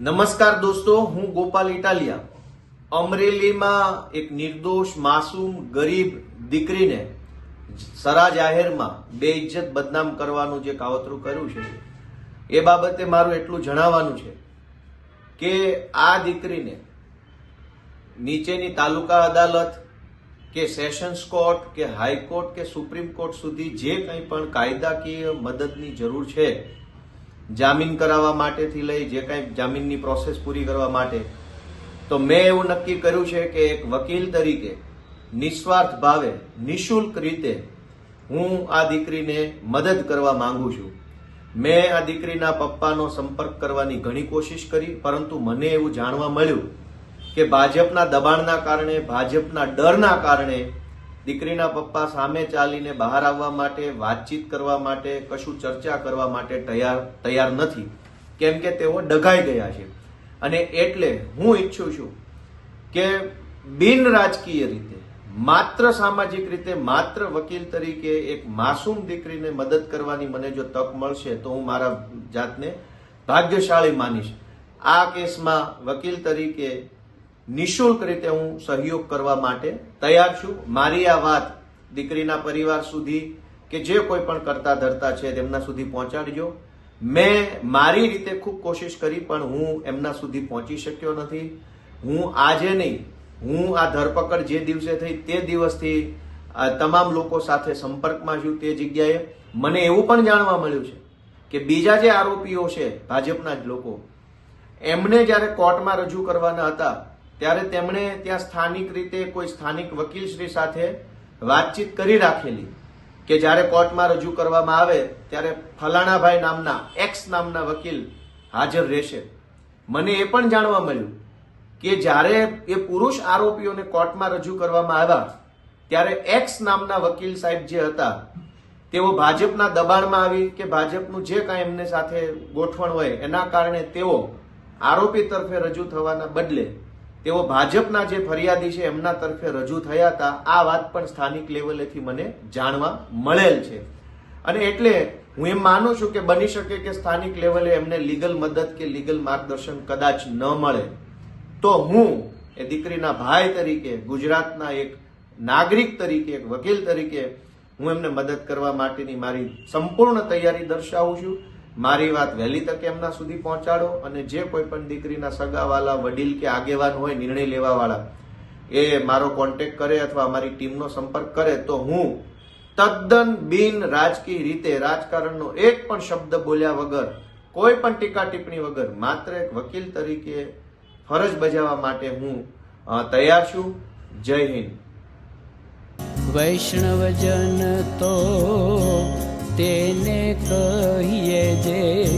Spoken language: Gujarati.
નમસ્કાર દોસ્તો, હું ગોપાલ ઇટાલિયા. અમરેલીમાં એક નિર્દોષ, માસૂમ, ગરીબ દીકરીને સરા જાહેરમાં બેઇજ્જત બદનામ કરવાનું જે કાવતરું કર્યું છે, એ બાબતે મારું એટલું જણાવવાનું છે કે આ દીકરીને નીચેની તાલુકા અદાલત કે સેશન્સ કોર્ટ કે હાઈકોર્ટ કે સુપ્રીમ કોર્ટ સુધી જે કંઈ પણ કાયદાકીય મદદની જરૂર છે જામીન કરાવવા માટેથી લઈ જે કાંઈ જામીનની પ્રોસેસ પૂરી કરવા માટે, તો મેં એવું નક્કી કર્યું છે કે એક વકીલ તરીકે નિસ્વાર્થ ભાવે, નિઃશુલ્ક રીતે હું આ દીકરીને મદદ કરવા માંગુ છું. મેં આ દીકરીના પપ્પાનો સંપર્ક કરવાની ઘણી કોશિશ કરી, પરંતુ મને એવું જાણવા મળ્યું કે ભાજપના દબાણના કારણે, ભાજપના ડરના કારણે દીકરીના પપ્પા સામે ચાલીને બહાર આવવા માટે, વાતચીત કરવા માટે, કશું ચર્ચા કરવા માટે તૈયાર તૈયાર નથી. કેમ કે તેઓ ડઘાઈ ગયા છે. અને એટલે હું ઈચ્છું છું કે બિન રાજકીય રીતે, માત્ર સામાજિક રીતે, માત્ર વકીલ તરીકે એક માસૂમ દીકરીને મદદ કરવાની મને જો તક મળશે, તો હું મારા જાતને ભાગ્યશાળી માનીશ. આ કેસમાં વકીલ તરીકે નિશુલ્ક રીતે હું સહયોગ કરવા માટે તૈયાર છું. મારી આ વાત દીકરીના પરિવાર સુધી કે જે કોઈ પણ કરતા ધરતા છે તેમના સુધી પહોંચાડજો. મેં મારી રીતે ખૂબ કોશિશ કરી પણ હું એમના સુધી પહોંચી શક્યો નથી. હું આજે નહીં, હું આ ધરપકડ જે દિવસે થઈ તે દિવસથી તમામ લોકો સાથે સંપર્કમાં છું તે જગ્યાએ. મને એવું પણ જાણવા મળ્યું છે કે બીજા જે આરોપીઓ છે, ભાજપના જ લોકો, એમને જ્યારે કોર્ટમાં રજૂ કરવાના હતા ત્યારે તેમણે ત્યાં સ્થાનિક રીતે કોઈ સ્થાનિક વકીલશ્રી સાથે વાતચીત કરી રાખેલી કે જ્યારે કોર્ટમાં રજૂ કરવામાં આવે ત્યારે ફલાણાભાઈ નામના એક્સ નામના વકીલ હાજર રહેશે. મને એ પણ જાણવા મળ્યું કે જ્યારે એ પુરુષ આરોપીઓને કોર્ટમાં રજૂ કરવામાં આવ્યા, ત્યારે એક્સ નામના વકીલ સાહેબ જે હતા, તેઓ ભાજપના દબાણમાં આવી કે ભાજપનું જે કાંઈ એમને સાથે ગોઠવણ હોય એના કારણે તેઓ આરોપી તરફે રજૂ થવાના બદલે તેઓ ભાજપના જે ફરિયાદી છે એમના તરફે રજૂ થયા હતા. આ વાત પણ સ્થાનિક લેવલેથી મને જાણવા મળેલ છે. અને એટલે હું એમ માનું છું કે બની શકે કે સ્થાનિક લેવલે એમને લીગલ મદદ કે લીગલ માર્ગદર્શન કદાચ ન મળે. તો હું એ દીકરીના ભાઈ તરીકે, ગુજરાતના એક નાગરિક તરીકે, એક વકીલ તરીકે હું એમને મદદ કરવા માટેની મારી સંપૂર્ણ તૈયારી દર્શાવું છું. મારી વાત વહેલી તકે એમના સુધી પહોંચાડો અને જે કોઈ પણ દીકરીના સગાવાલા, વડીલ કે આગેવાન હોય, નિર્ણય લેવાવાળા, એ મારો કોન્ટેક કરે અથવા અમારી ટીમનો સંપર્ક કરે, તો હું તદ્દન બિન રાજકીય રીતે રાજકારણનો એક પણ શબ્દ બોલ્યા વગર, કોઈ પણ ટીકા ટિપ્પણી વગર, માત્ર એક વકીલ તરીકે ફરજ બજાવવા માટે હું તૈયાર છું. જય હિન્દ. વૈષ્ણવજન તો તેને કહીએ જે